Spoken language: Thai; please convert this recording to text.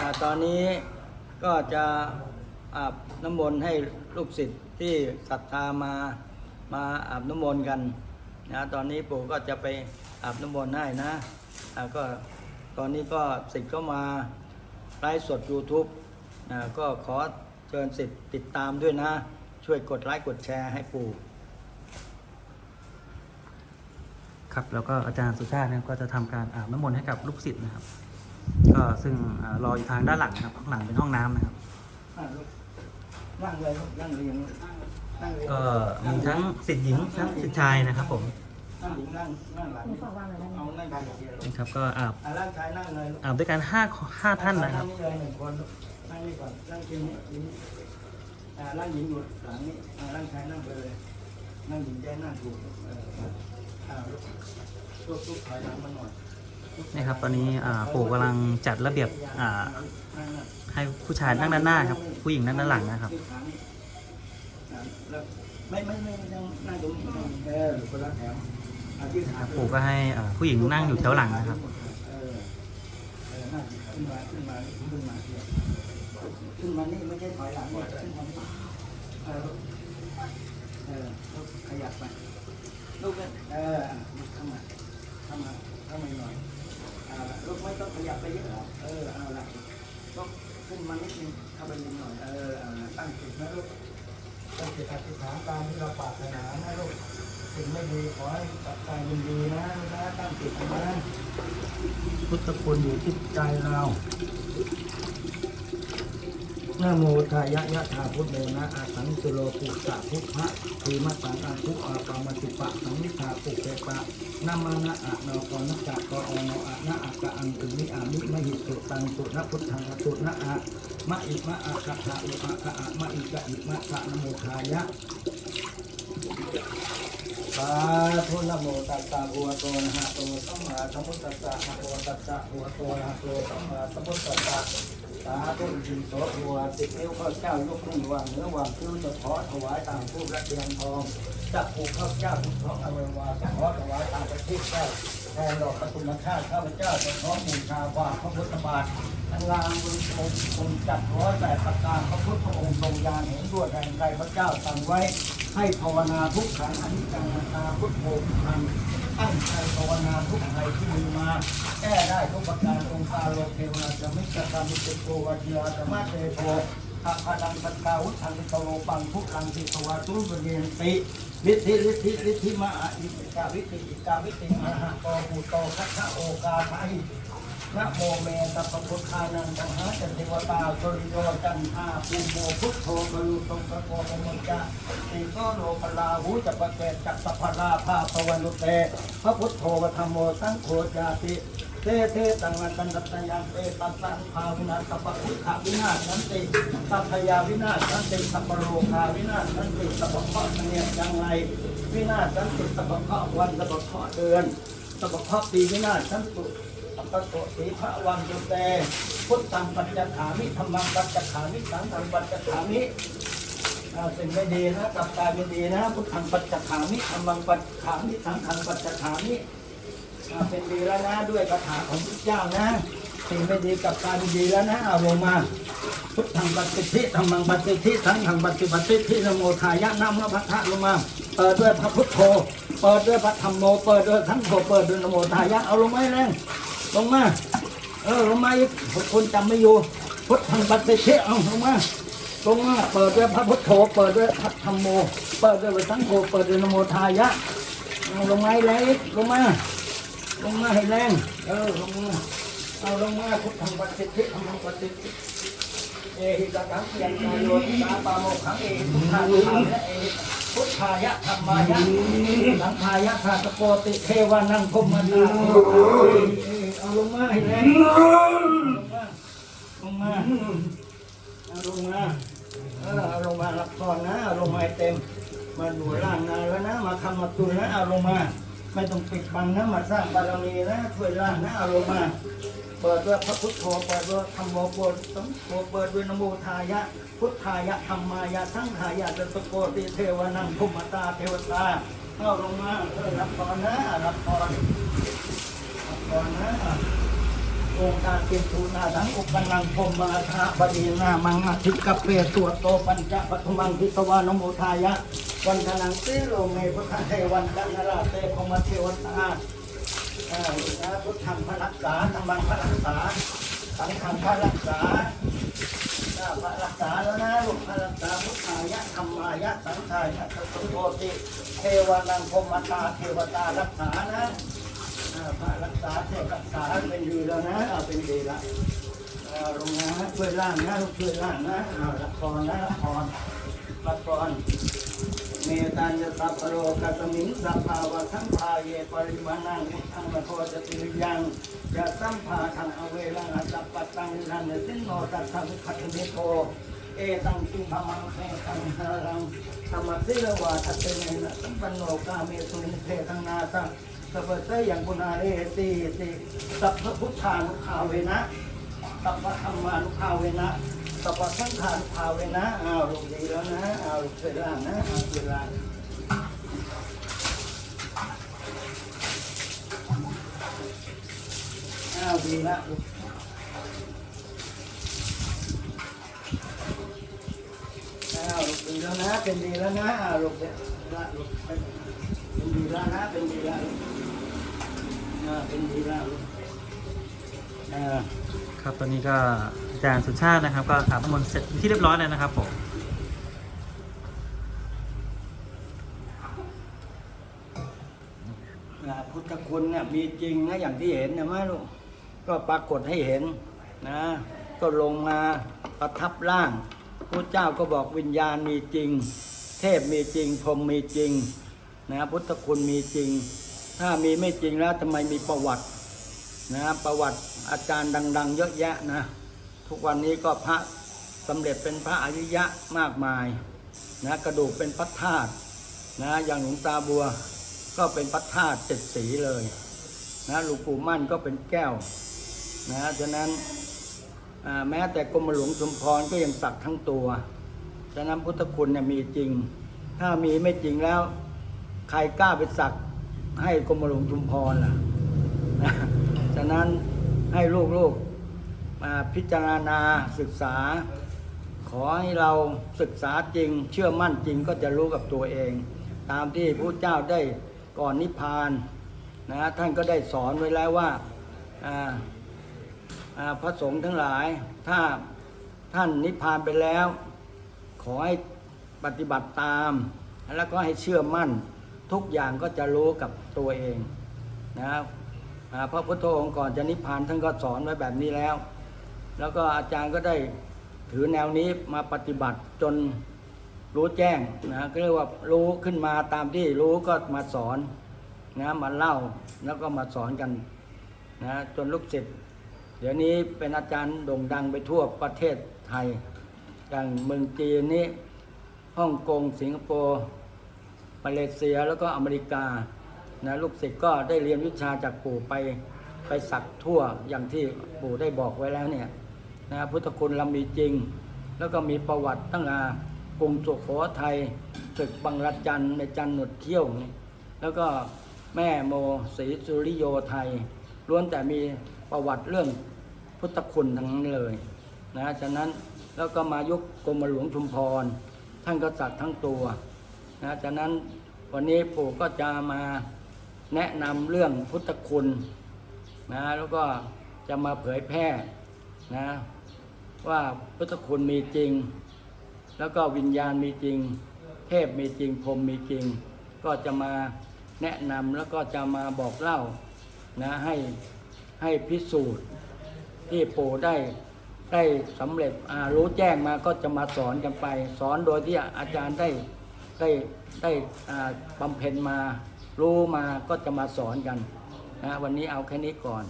อตอนนี้ก็จะอาบน้ำมนต์ให้ลูกศิษย์ที่ศรัทธามามาอาบน้ำมนต์กันนะตอนนี้ปู่ก็จะไปอาบน้ำมนต์ให้นะก็ตอนนี้ก็ศิษย์ก็มาไลฟ์สด YouTube นะก็ขอเชิญศิษย์ติดตามด้วยนะ ช่วยกดไลค์กดแชร์ให้ปู่ครับแล้วก็อาจารย์สุชาตินะครับก็จะทำการอาบน้ำมนต์ให้กับลูกศิษย์นะครับ ก็ซึ่งอ่ารออยู่ทางด้านหลังนะครับข้างหลังเป็นห้องน้ำนะครับอะลูกนั่งเลยลูกนั่งเรียงนั่งเรียงก็มีทั้งศิษย์หญิงทั้งศิษย์ชายนะครับ ผมนั่งหญิงนั่งนั่งหลังหนูฝากวางไว้ได้ไหมเอานั่งทางอย่างเดียวลูกนะครับก็อาบอะร่างกายนั่งเลยลูกอาบด้วยกันห้าห้าท่านนะครับงนี่เลยหนึ่งคนลูกนั่งนี่ก่อนนั่งกินนี่กินนี่อ่าร่างหญิงอยู่หลังนี้อ่าร่างชายนั่งไปเลยนั่งหญิงใจนั่งถูกเอออ่าลูกลูกลูกถอยหลังมาหน่อย นี่ครับ ตอนนี้ปู่กำลังจัดระเบียบให้ผู้ชายนั่งด้านหน้าครับ ผู้หญิงนั่งด้านหลังนะครับไม่ไม่ไม่นั่งตรงนี้นั่งเออคนละแถวปู่ก็ให้ผู้หญิงนั่งอยู่แถวหลังนะครับเออเออนั่งขึ้นมาขึ้นมาขึ้นมาขึ้นมานี่ไม่ใช่ถอยหลังขึ้นมาเออเออขยับไปลูกเออเข้ามาเข้ามาเข้ามาหน่อย เอาละลูกไม่ต้องขยับไปเยอะหรอกเออเอาละลูกขึ้นมานิดนึงเข้าไปนิดหน่อยเออเอาละตั้งจิตนะลูกตั้งจิตอธิษฐานตามที่เราปรารถนานะลูกสิ่งไม่ดีขอให้กลับกลายเป็นดีนะนะตั้งจิตนะพุทธคุณอยู่ที่ใจเรา นะโมทายะยะธาพุทธโมนะอาสังสุโลปุสะพุทธะทีมัสสังอังคุอาปามาติปะสังนิธาปุเปปะนามานะอะนอกนักกะกออนอะนะอะกะอังตุนิอามิมหิสุตังสุนะพุทธังสุนะอะมะอิมะอะกะทะอุอะกะอะมะอิกะอิมะกะนะโมทายะสาธุนะโมตัสสะภะวะโตอะระหะโตสัมมาสัมพุทธัสสะนะโมตัสสะภะวะโตอะหะโตสัมมาสัมพุทธัสสะาธุจินโสภะวะติเอวข้าเจ้ายกขึ้นวางเนื้อวางคิ้วจะขอถวายตามผู้รักเรียนทองจักผูกข้าเจ้าทุกท้องอวัยวะจะขอถวายตามประเทศเจ้าแทนดอกปฐุมชาติข้าพเจ้าจะขอบูชาบาทพระพุทธบาทอันลางบนองค์องค์จัดร้อยแปดประการพระพุทธองค์ทรงยานเห็นด้วยแห่งใดพระเจ้าสั่งไว้ให้ภาวนาทุกขังอนิจจังนาพุทโธทังตั้งใจภ นาทุกภัยที่มีมาแก้ได้ทุกประการองค์คาโลเทวนาจะมิจกรรมิจโกวัจยาจะมาเตโทอาภาดังปัตตาวุธังติโตโลปังทุลังติสวะตุรุเรียนติวิธิวิธิวิธิมาอิกาวิติอิกาวิติมหะโตภูโตคัคคะโอกาทาหิ นะโมเมตัพพุทธานังมหาจันเทวตาสุริโยจันทาภูโมพุทโธบรุตงสะโกมุจจะติโกโลปลาหูจัปะเกจักสพลาภาปวันุเตพระพุทโธวธรรมโมสังโฆจาติเทเทตังนันตัตยังเปตัสสังภาวินาสปะพุทธาวินาศนันติสัพพยาวินาศนันติสัพพโลคาวินาศนันติสัพพะเคราะห์เนียยังไงวินาศนันติสัพพะเคราะห์วันสัพพะเคราะห์เดือนสัพพะปีวินาศนันตุ สัพพโสสีพระวันตุเตพุทธังปัจจขามิธรรมังปัจจขามิสังฆังปัจจขามิสิ่งไม่ดีนะกลับกายเป็นดีนะพุทธังปัจจขามิธรรมังปัจจขามิสังฆังปัจจขามิเป็นดีแล้วนะด้วยคาถาของพุทธเจ้านะสิ่งไม่ดีกับกายเป็นดีแล้วนะเอาลงมาพุทธังปัจจิทิธรรมังปัจจิทิสังฆังปัจจิปัจจิทินโมทายะนามะพะทะลงมาเปิดด้วยพระพุทโธเปิดด้วยพระธรรมโมเปิดด้วยทั้งโธเปิดด้วยนโมทายะเอาลงมาให้แรง ลงมา เออลงมาอีกคนจำไม่อยู่พุทธังปัจเจเชเอาลงมาลงมาเปิดด้วยพระพุทโธเปิดด้วยพระธรรมโม เปิดด้วยพระสังโฆเปิดด้วยนโมทายะลงมาให้แรงอีกลงมาลงมาให้แรงเออลงมาเอาลงมาพุทธังปัจเจเชธรรมังปัจเจเชเอหิตะกังเกียงกาโยติตาปาโมขังเอหิพุทธานุภาเวนะเอหิพุทธายะธรรมายะสังขายะธาตโปติเทวานังพมมนาเอา ลงมาให้แรงลงมาลงมาเอาลงมาเออเอาลงมารับพรนะเอาลงมาให้เต็ม มาดูร่างนานแล้วนะ มาทำมาตุนนะเอาลงมา ไม่ต้องปิดบังนะ มาสร้างบารมีนะช่วยร่างนะเอาลงมา เปิดด้วยพระพุทธโธเปิดด้วยธรรมโมเปิดสังโฆเปิดด้วยนโมทายะ พุทธายะธรรมายะสังขายะจตุโกติเทวานังภุมตาเทวตาเอาลงมาเออรับพรนนะรับพรรั บพรนะลงงตาเตียนทูนาทังอุปนังพรหมาธาบดีนามังอธิกเปตัวโตปัญจปทุมังพิตวานโมทายะ วันทนังเตโลเมพุทธเทวันกันนราเตคมเทวตาพุทธังพระรักษาธรรมังพระรักษา สังฆังพระรักษาพระรักษาแล้วนะลูกพระรักษาพุทธายะธรรมายะสังฆายะสัตโตติเทวานังพรหมตาเทวตารักษานะ พระรักษาเทพรักษาเป็นดีแล้วนะเอาเป็นดีละลงนะช่วยล่างนะช่วยล่างนะละครนะละครละครเมตัญญสัพพโรกัสมิงสัพพาวะทั้งพาเยปริมาณังนิทังละโคจติยังจะสัมภาทังอเวลังอัตตปัตตังนันสินโนตัตถังขัตถิโกเอตังคิมพมังเทตังหารังธรรมสิลวาทัตเตนนะสัมปันโนกาเมสุนิเทตังนาตัง สัพพะเสยังกุณาเรติติสัพพะพุทธานุภาเวนะสัพพะธรรมานุภาเวนะสัพพะสังฆานุภาเวนะอ้าวลูกดีแล้วนะอ้าวลูกเสร็จแล้วนะอ้าวเสร็จแล้วอ้าวดีละลูกอ้าวลูกดีแล้วนะเป็นดีแล้วนะอ้าวลูกเสร็จละลูกเป็นดีแล้วนะเป็นดีแล้ว เป็นดีแล้วลูกอ่าครับตอนนี้ก็อาจารย์สุชาตินะครับ ก็อาบน้ำมนต์เสร็จที่เรียบร้อยแล้วนะครับผมพุทธคุณเนี่ยมีจริงนะอย่างที่เห็นนะไหมลูกก็ปรากฏให้เห็นนะ ก็ลงมาประทับร่างพระเจ้าก็บอกวิญญาณมีจริง เทพมีจริงพรมมีจริงนะพุทธคุณมีจริง ถ้ามีไม่จริงแล้วทำไมมีประวัตินะประวัติอาจารย์ดัง ๆ เยอะแยะนะ ทุกวันนี้ก็พระสำเร็จเป็นพระอริยะมากมายนะกระดูกเป็นพระธาตุนะอย่างหลวงตาบัวก็เป็นพระธาตุเจ็ดสีเลยนะหลวงปู่มั่นก็เป็นแก้วนะฉะนั้นแม้แต่กรมหลวงชุมพรก็ยังสักทั้งตัวฉะนั้นพุทธคุณเนี่ยมีจริง ถ้ามีไม่จริงแล้ว ใครกล้าไปสัก ให้กรมหลวงชุมพรล่ะนะฉะนั้นให้ลูกๆมาพิจารณาศึกษา ขอให้เราศึกษาจริง เชื่อมั่นจริงก็จะรู้กับตัวเอง ตามที่พระเจ้าได้ก่อนนิพพานนะท่านก็ได้สอนไว้แล้วว่าพระสงฆ์ทั้งหลาย ถ้าท่านนิพพานไปแล้ว ขอให้ปฏิบัติตาม แล้วก็ให้เชื่อมั่น ทุกอย่างก็จะรู้กับตัวเองนะครับอ่าพระพุทธองค์ก่อนจะนิพพานท่านก็สอนไว้แบบนี้แล้ว แล้วก็อาจารย์ก็ได้ถือแนวนี้มาปฏิบัติจนรู้แจ้งนะก็เรียกว่ารู้ขึ้นมาตามที่รู้ก็มาสอนนะมาเล่าแล้วก็มาสอนกันนะจนลูกศิษย์เดี๋ยวนี้เป็นอาจารย์โด่งดังไปทั่วประเทศไทยอย่างเมืองจีนนี้ฮ่องกงสิงคโปร์ มาเลเซียแล้วก็อเมริกานะลูกศิษย์ก็ได้เรียนวิชาจากปู่ไปไปสักทั่วอย่างที่ปู่ได้บอกไว้แล้วเนี่ยนะพุทธคุณเรามีจริง แล้วก็มีประวัติตั้งแต่กรุงสุโขทัยศึกบังระจันในจันหนดเขี้ยว แล้วก็แม่โมศรีสุริโยไทยล้วนแต่มีประวัติเรื่องพุทธคุณทั้งนั้นเลยนะฉะนั้นแล้วก็มายุคกรมหลวงชุมพร ท่านก็สักทั้งตัว นะฉะนั้นวันนี้ปู่ก็จะมาแนะนำเรื่องพุทธคุณนะแล้วก็จะมาเผยแพร่นะว่าพุทธคุณมีจริง แล้วก็วิญญาณมีจริง เทพมีจริงพรมมีจริง ก็จะมาแนะนำแล้วก็จะมาบอกเล่านะให้ให้พิสูจน์ที่ปู่ได้ได้สำเร็จรู้แจ้งมาก็จะมาสอนกันไป สอนโดยที่อาจารย์ได้ ได้ได้บำเพ็ญมารู้มาก็จะมาสอนกันนะวันนี้เอาแค่นี้ก่อน